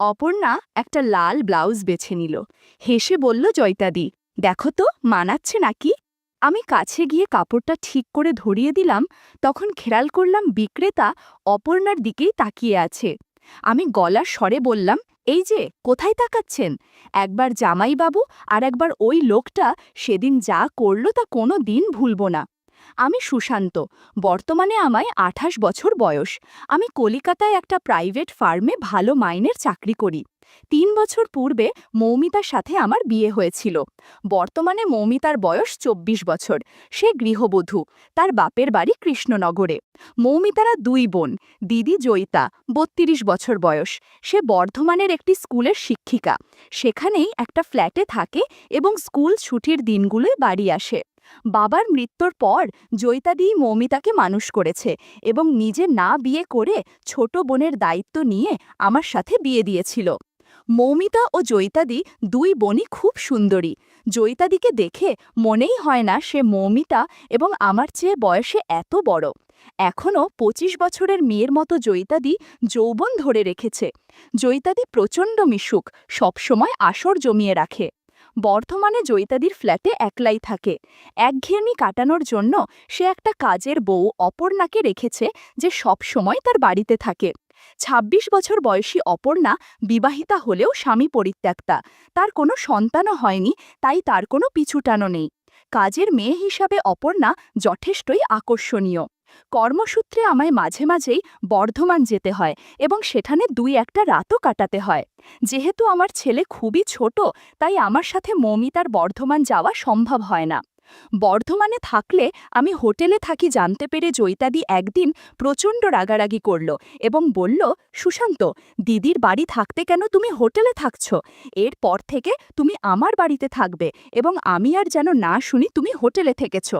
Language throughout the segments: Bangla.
অপর্ণা একটা লাল ব্লাউজ বেছে নিল। হেসে বলল, জয়তাদি, দেখো তো, মানাচ্ছে নাকি? আমি কাছে গিয়ে কাপড়টা ঠিক করে ধরিয়ে দিলাম, তখন খেয়াল করলাম বিক্রেতা অপর্ণার দিকেই তাকিয়ে আছে। আমি গলার স্বরে বললাম, এই যে, কোথায় তাকাচ্ছেন? একবার জামাইবাবু আর একবার ওই লোকটা সেদিন যা করল তা কোনো দিন ভুলব না। আমি সুশান্ত। বর্তমানে আমায় আঠাশ বছর বয়স। আমি কলিকাতায় একটা প্রাইভেট ফার্মে ভালো মাইনের চাকরি করি। তিন বছর পূর্বে মৌমিতার সাথে আমার বিয়ে হয়েছিল। বর্তমানে মৌমিতার বয়স চব্বিশ বছর। সে গৃহবধূ। তার বাপের বাড়ি কৃষ্ণনগরে। মৌমিতারা দুই বোন। দিদি জয়িতা, বত্রিশ বছর বয়স। সে বর্ধমানের একটি স্কুলের শিক্ষিকা। সেখানেই একটা ফ্ল্যাটে থাকে এবং স্কুল ছুটির দিনগুলোয় বাড়ি আসে। বাবার মৃত্যুর পর জয়িতাদি মৌমিতাকে মানুষ করেছে এবং নিজে না বিয়ে করে ছোট বোনের দায়িত্ব নিয়ে আমার সাথে বিয়ে দিয়েছিল। মৌমিতা ও জয়িতাদি দুই বোনই খুব সুন্দরী। জয়িতাদিকে দেখে মনেই হয় না সে মৌমিতা এবং আমার চেয়ে বয়সে এত বড়। এখনও ২৫ বছরের মেয়ের মতো জয়িতাদি যৌবন ধরে রেখেছে। জয়িতাদি প্রচণ্ড মিশুক, সবসময় আসর জমিয়ে রাখে। বর্ধমানে জয়িতাদির ফ্ল্যাটে একলাই থাকে। একঘেয়েমি কাটানোর জন্য সে একটা কাজের বউ অপর্ণাকে রেখেছে যে সব সময় তার বাড়িতে থাকে। ২৬ বছর বয়সী অপর্ণা বিবাহিতা হলেও স্বামী পরিত্যক্তা। তার কোনো সন্তানও হয়নি, তাই তার কোনো পিছুটানো নেই। কাজের মেয়ে হিসাবে অপর্ণা যথেষ্টই আকর্ষণীয়। কর্মসূত্রে আমায় মাঝে মাঝেই বর্ধমান যেতে হয় এবং সেখানে দুই একটা রাতও কাটাতে হয়। যেহেতু আমার ছেলে খুবই ছোট, তাই আমার সাথে মৌমিতার বর্ধমান যাওয়া সম্ভব হয় না। বর্ধমানে থাকলে আমি হোটেলে থাকি জানতে পেরে জয়িতাদি একদিন প্রচণ্ড রাগারাগি করল এবং বলল, সুশান্ত, দিদির বাড়ি থাকতে কেন তুমি হোটেলে থাকছ? এরপর থেকে তুমি আমার বাড়িতে থাকবে এবং আমি আর যেন না শুনি তুমি হোটেলে থেকেছ।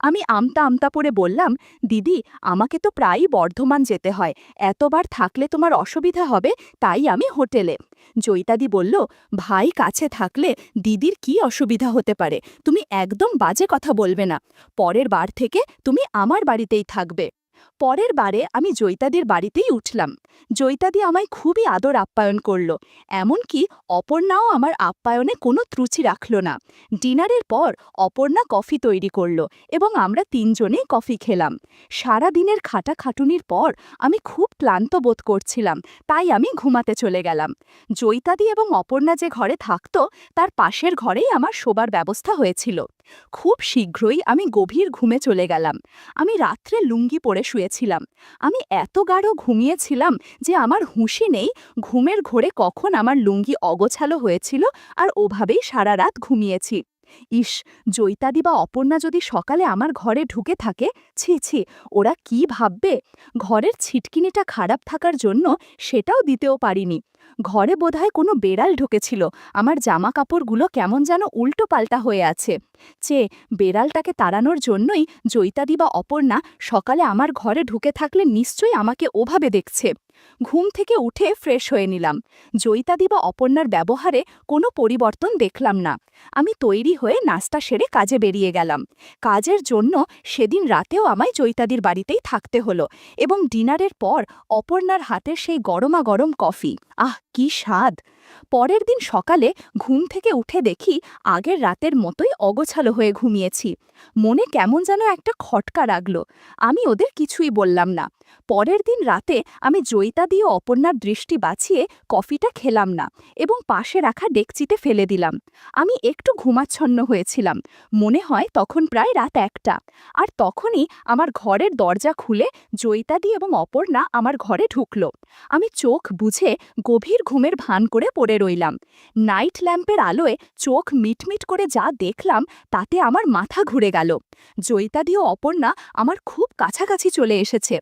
আমি আমতা আমতা পরে বললাম, দিদি, আমাকে তো প্রায়ই বর্ধমান যেতে হয়, এতবার থাকলে তোমার অসুবিধা হবে, তাই আমি হোটেলে। জয়িতাদি বলল, ভাই কাছে থাকলে দিদির কি অসুবিধা হতে পারে, তুমি একদম বাজে কথা বলবে না, পরের বার থেকে তুমি আমার বাড়িতেই থাকবে। পরের বারে আমি জয়িতাদির বাড়িতেই উঠলাম। জয়িতাদি আমায় খুবই আদর আপ্যায়ন করল। এমনকি অপর্ণাও আমার আপ্যায়নে কোনো ত্রুচি রাখল না। ডিনারের পর অপর্ণা কফি তৈরি করল এবং আমরা তিনজনেই কফি খেলাম। সারা দিনের খাটাখাটুনির পর আমি খুব ক্লান্ত বোধ করছিলাম, তাই আমি ঘুমাতে চলে গেলাম। জয়িতাদি এবং অপর্ণা যে ঘরে থাকত, তার পাশের ঘরেই আমার শোবার ব্যবস্থা হয়েছিল। খুব শীঘ্রই আমি গভীর ঘুমে চলে গেলাম। আমি রাত্রে লুঙ্গি পরে শুয়েছিলাম আমি এত গাঢ় ঘুমিয়েছিলাম যে আমার হুঁশি নেই ঘুমের ঘোরে কখন আমার লুঙ্গি অগোছালো হয়েছিল আর ওভাবেই সারা রাত ঘুমিয়েছি। ইস, জৈতাদি বা অপর্ণা যদি সকালে আমার ঘরে ঢুকে থাকে, ছি ছি, ওরা কি ভাববে? ঘরের ছিটকিনিটা খারাপ থাকার জন্য সেটাও দিতেও পারিনি। ঘরে বোধহয় কোনো বেড়াল ঢুকেছিল। আমার জামা কাপড়গুলো কেমন যেন উল্টো পাল্টা হয়ে আছে। চে বেড়ালটাকে তাড়ানোর জন্যই জয়িতাদি বা অপর্ণা সকালে আমার ঘরে ঢুকে থাকলে নিশ্চয়ই আমাকে ওভাবে দেখছে। ঘুম থেকে উঠে ফ্রেশ হয়ে নিলাম। জয়িতাদি বা অপর্ণার ব্যবহারে কোনো পরিবর্তন দেখলাম না। আমি তৈরি হয়ে নাস্তা সেরে কাজে বেরিয়ে গেলাম। কাজের জন্য সেদিন রাতেও আমায় জয়িতাদির বাড়িতেই থাকতে হলো এবং ডিনারের পর অপর্ণার হাতের সেই গরমা গরম কফি। আহ কি স্বাদ। পরের দিন সকালে ঘুম থেকে উঠে দেখি আগের রাতের মতোই অগোছালো হয়ে ঘুমিয়েছি। মনে কেমন যেন একটা খটকা রাগল আমি ওদের কিছুই বললাম না। পরের দিন রাতে আমি জয়িতা দিয়ে অপর্ণার দৃষ্টি বাঁচিয়ে কফিটা খেলাম না এবং পাশে রাখা ডেকচিতে ফেলে দিলাম। আমি একটু ঘুমাচ্ছন্ন হয়েছিলাম। মনে হয় তখন প্রায় রাত একটা। আর তখনই আমার ঘরের দরজা খুলে জয়িতাদি এবং অপর্ণা আমার ঘরে ঢুকল। আমি চোখ বুঝে গভীর ঘুমের ভান করে পড়ে রইলাম। নাইট ল্যাম্পের আলোয় চোখ মিটমিট করে যা দেখলাম, তাতে আমার মাথা ঘুরে গেল। জৈতাদি ও অপর্ণা আমার খুব কাছাকাছি চলে এসেছে।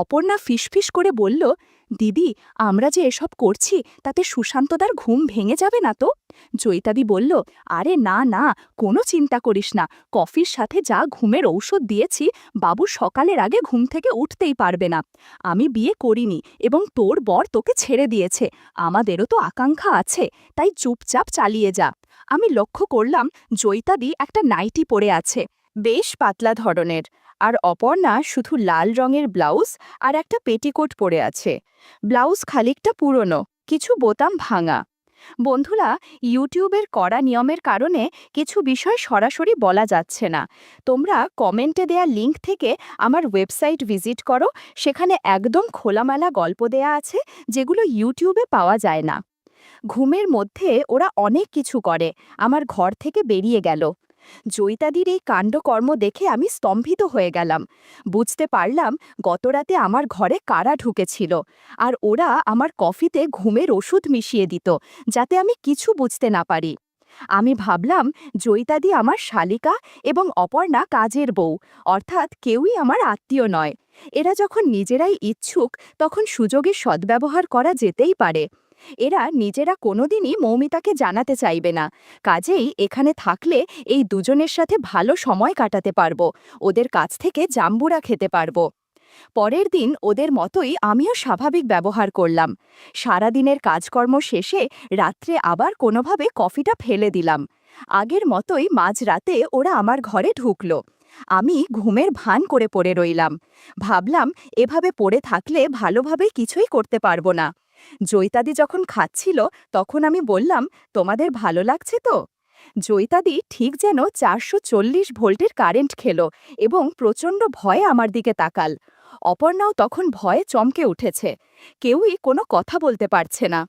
অপর্ণা ফিসফিস করে বলল দিদি, আমরা যে এসব করছি, তাতে সুশান্তদার ঘুম ভেঙে যাবে না তো? জয়িতাদি বলল, আরে না না, কোনো চিন্তা করিস না। কফির সাথে যা ঘুমের ঔষধ দিয়েছি, বাবু সকালের আগে ঘুম থেকে উঠতেই পারবে না। আমি বিয়ে করিনি এবং তোর বর তোকে ছেড়ে দিয়েছে। আমাদেরও তো আকাঙ্ক্ষা আছে, তাই চুপচাপ চালিয়ে যা। আমি লক্ষ্য করলাম, জয়িতাদি একটা নাইটি পরে আছে। বেশ পাতলা ধরনের। আর অপর্ণা শুধু লাল রঙের ব্লাউজ আর একটা পেটিকোট পরে আছে। ব্লাউজ খালিকটা পুরনো, কিছু বোতাম ভাঙা। বন্ধুরা, ইউটিউবের কড়া নিয়মের কারণে কিছু বিষয় সরাসরি বলা যাচ্ছে না। তোমরা কমেন্টে দেয়া লিংক থেকে আমার ওয়েবসাইট ভিজিট করো, সেখানে একদম খোলামেলা গল্প দেয়া আছে, যেগুলো ইউটিউবে পাওয়া যায় না। ঘুমের মধ্যে ওরা অনেক কিছু করে, আমার ঘর থেকে বেরিয়ে গেল। জয়িতাদির এই কাণ্ডকর্ম দেখে আমি স্তম্ভিত হয়ে গেলাম। বুঝতে পারলাম গতরাতে আমার ঘরে কারা ঢুকেছিল আর ওরা আমার কফিতে ঘুমের ওষুধ মিশিয়ে দিত যাতে আমি কিছু বুঝতে না পারি। আমি ভাবলাম জয়িতাদি আমার শালিকা এবং অপর্ণা কাজের বউ, অর্থাৎ কেউই আমার আত্মীয় নয়। এরা যখন নিজেরাই ইচ্ছুক তখন সুযোগের সদ্ব্যবহার করা যেতেই পারে। এরা নিজেরা কোনোদিনই মৌমিতাকে জানাতে চাইবে না। কাজেই এখানে থাকলে এই দুজনের সাথে ভালো সময় কাটাতে পারব। ওদের কাছ থেকে জাম্বুরা খেতে পারব। পরের দিন ওদের মতোই আমিও স্বাভাবিক ব্যবহার করলাম। সারাদিনের কাজকর্ম শেষে রাত্রে আবার কোনোভাবে কফিটা ফেলে দিলাম। আগের মতোই মাঝরাতে ওরা আমার ঘরে ঢুকল। আমি ঘুমের ভান করে পড়ে রইলাম। ভাবলাম, এভাবে পড়ে থাকলে ভালোভাবে কিছুই করতে পারব না। জৈতাদি যখন খাচ্ছিল, তখন আমি বললাম, তোমাদের ভালো লাগছে তো? জৈতাদি ঠিক যেন চারশো চল্লিশ ভোল্টের কারেন্ট খেলো এবং প্রচণ্ড ভয়ে আমার দিকে তাকাল। অপর্ণাও তখন ভয়ে চমকে উঠেছে। কেউই কোনো কথা বলতে পারছে না।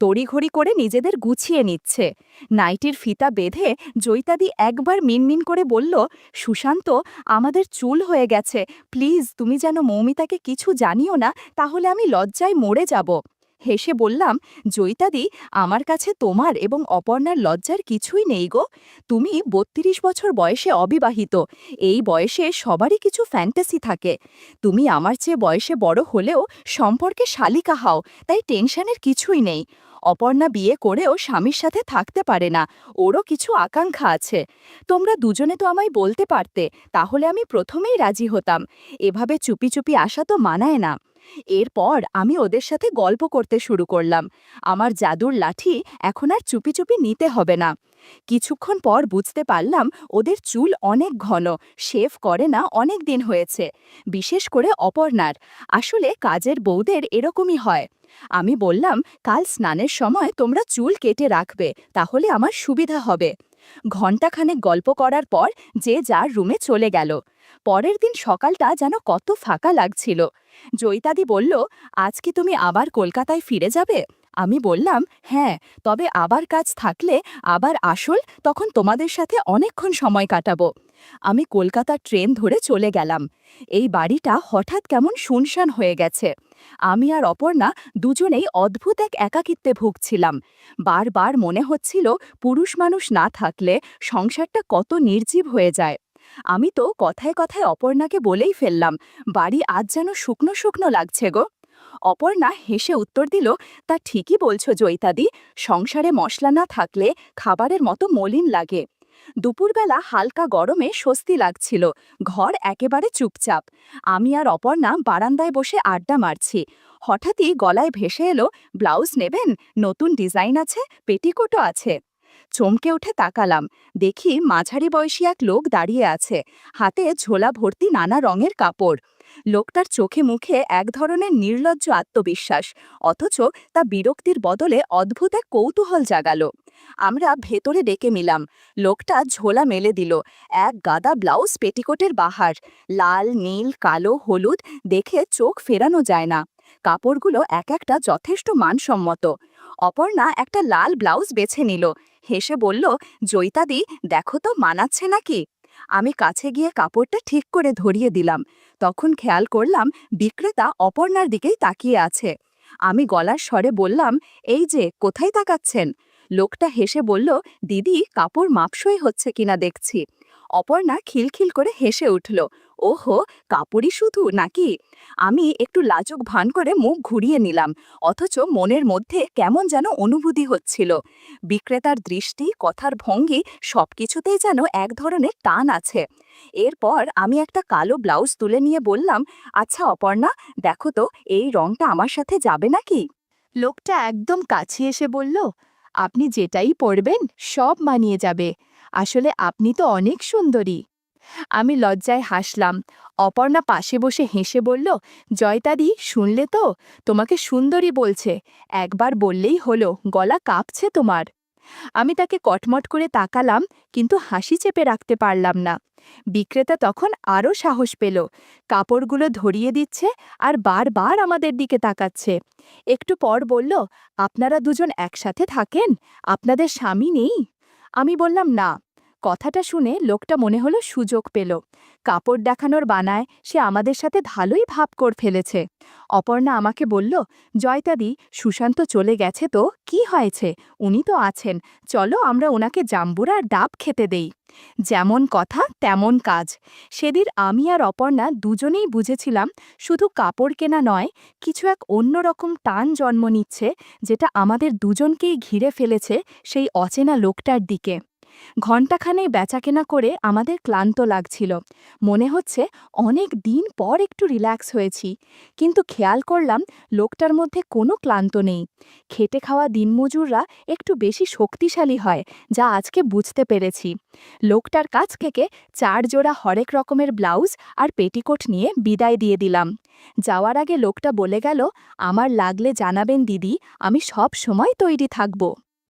তড়িঘড়ি করে নিজেদের গুছিয়ে নিচ্ছে। নাইটির ফিতা বেঁধে জৈতাদি একবার মিনমিন করে বলল, সুশান্ত, আমাদের চুল হয়ে গেছে। প্লিজ, তুমি যেন মৌমিতাকে কিছু জানিও না, তাহলে আমি লজ্জায় মরে যাব। হেসে বললাম, জয়িতাদি, আমার কাছে তোমার এবং অপর্ণার লজ্জার কিছুই নেই গো। তুমি বত্রিশ বছর বয়সে অবিবাহিত। এই বয়সে সবারই কিছু ফ্যান্টাসি থাকে। তুমি আমার চেয়ে বয়সে বড় হলেও সম্পর্কে শালিকা হাও, তাই টেনশনের কিছুই নেই। অপর্ণা বিয়ে করেও স্বামীর সাথে থাকতে পারে না, ওরও কিছু আকাঙ্ক্ষা আছে। তোমরা দুজনে তো আমায় বলতে পারতে, তাহলে আমি প্রথমেই রাজি হতাম। এভাবে চুপি চুপি আসা তো মানায় না। এরপর আমি ওদের সাথে গল্প করতে শুরু করলাম। আমার জাদুর লাঠি এখন আর চুপি চুপি নিতে হবে না। কিছুক্ষণ পর বুঝতে পারলাম ওদের চুল অনেক ঘন, শেভ করে না অনেক দিন হয়েছে। বিশেষ করে অপর্ণার। আসলে কাজের বউদের এরকমই হয়। আমি বললাম, কাল স্নানের সময় তোমরা চুল কেটে রাখবে, তাহলে আমার সুবিধা হবে। ঘণ্টাখানেক গল্প করার পর যে যার রুমে চলে গেল। পরের দিন সকালটা যেন কত ফাঁকা লাগছিল। জয়িতাদি বলল, আজ কি তুমি আবার কলকাতায় ফিরে যাবে? আমি বললাম হ্যাঁ তবে আবার কাজ থাকলে, আবার আসল, তখন তোমাদের সাথে অনেকক্ষণ সময় কাটাবো। আমি কলকাতার ট্রেন ধরে চলে গেলাম। এই বাড়িটা হঠাৎ কেমন শুনশান হয়ে গেছে। আমি আর অপর্ণা দুজনেই অদ্ভুত এক একাকিত্বে ভুগছিলাম। বারবার মনে হচ্ছিল, পুরুষ মানুষ না থাকলে সংসারটা কত নির্জীব হয়ে যায়। আমি তো কথায় কথায় অপর্ণাকে বলেই ফেললাম, বাড়ি আজ যেন শুকনো শুকনো লাগছে গো। অপর্ণা হেসে উত্তর দিল, তা ঠিকই বলছো জয়িতাদি, সংসারে মশলা না থাকলে খাবারের মতো মলিন লাগে। দুপুরবেলা হালকা গরমে স্বস্তি লাগছিল, ঘর একেবারে চুপচাপ। আমি আর অপর্ণা বারান্দায় বসে আড্ডা মারছি। হঠাৎই গলায় ভেসে এলো, ব্লাউজ নেবেন? নতুন ডিজাইন আছে? পেটিকোটও আছে? চমকে উঠে তাকালাম। দেখি মাঝারি বয়সী এক লোক দাঁড়িয়ে আছে। হাতে ঝোলা ভর্তি নানা রঙের কাপড়। লোকটার চোখে মুখে এক ধরনের নির্লজ্জ আত্মবিশ্বাস, অথচ তা বিরক্তির বদলে অদ্ভুত এক কৌতূহল জাগালো। আমরা ভেতরে ডেকে মিলাম লোকটা ঝোলা মেলে দিল। এক গাদা ব্লাউজ পেটিকোটের বাহার। লাল, নীল, কালো, হলুদ দেখে চোখ ফেরানো যায় না। কাপড়গুলো এক একটা যথেষ্ট মানসম্মত। অপর্ণা একটা লাল ব্লাউজ বেছে নিল। হেসে বলল জৈতাদি দেখো তো মানাচ্ছে নাকি? আমি কাছে গিয়ে কাপড়টা ঠিক করে ধরিয়ে দিলাম। তখন খেয়াল করলাম বিক্রেতা অপর্ণার দিকেই তাকিয়ে আছে। আমি গলার স্বরে বললাম, এই যে, কোথায় তাকাচ্ছেন? লোকটা হেসে বলল, দিদি, কাপড় মাপসই হচ্ছে কিনা দেখছি। অপর্ণা খিলখিল করে হেসে উঠল ওহো, কাপড়ই শুধু নাকি? আমি একটু লাজুক ভান করে মুখ ঘুরিয়ে নিলাম, অথচ মনের মধ্যে কেমন যেন অনুভূতি হচ্ছিল। বিক্রেতার দৃষ্টি, কথার ভঙ্গি সবকিছুতেই যেন এক ধরনের টান আছে। এরপর আমি একটা কালো ব্লাউজ তুলে নিয়ে বললাম আচ্ছা অপর্ণা, দেখো তো, এই রংটা আমার সাথে যাবে নাকি? লোকটা একদম কাছে এসে বলল, আপনি যেটাই পরবেন সব মানিয়ে যাবে। আসলে আপনি তো অনেক সুন্দরী। আমি লজ্জায় হাসলাম। অপর্ণা পাশে বসে হেসে বলল জয়তাদি শুনলে তো? তোমাকে সুন্দরী বলছে। একবার বললেই হলো, গলা কাঁপছে তোমার। আমি তাকে কটমট করে তাকালাম, কিন্তু হাসি চেপে রাখতে পারলাম না। বিক্রেতা তখন আরও সাহস পেল। কাপড়গুলো ধরিয়ে দিচ্ছে আর বারবার আমাদের দিকে তাকাচ্ছে। একটু পর বলল, আপনারা দুজন একসাথে থাকেন? আপনাদের স্বামী নেই? আমি বললাম, না। কথাটা শুনে লোকটা মনে হলো সুযোগ পেল। কাপড় দেখানোর বানায় সে আমাদের সাথে ভালোই ভাব কর ফেলেছে। অপর্ণা আমাকে বলল, জয়তাদি, সুশান্ত চলে গেছে তো? কি হয়েছে? উনি তো আছেন। চলো আমরা ওনাকে জাম্বুরার ডাব খেতে দেই। যেমন কথা, তেমন কাজ। সেদিন আমি আর অপর্ণা দুজনেই বুঝেছিলাম, শুধু কাপড় কেনা নয়, কিছু এক অন্যরকম টান জন্ম নিচ্ছে, যেটা আমাদের দুজনকেই ঘিরে ফেলেছে সেই অচেনা লোকটার দিকে। ঘণ্টাখানে বেচাকেনা করে আমাদের ক্লান্ত লাগছিল। মনে হচ্ছে অনেক দিন পর একটু রিল্যাক্স হয়েছি। কিন্তু খেয়াল করলাম লোকটার মধ্যে কোনো ক্লান্ত নেই। খেটে খাওয়া দিনমজুররা একটু বেশি শক্তিশালী হয়, যা আজকে বুঝতে পেরেছি। লোকটার কাছ থেকে চার জোড়া হরেক রকমের ব্লাউজ আর পেটিকোট নিয়ে বিদায় দিয়ে দিলাম। যাওয়ার আগে লোকটা বলে গেল, আমার লাগলে জানাবেন দিদি, আমি সব সময় তৈরি থাকব।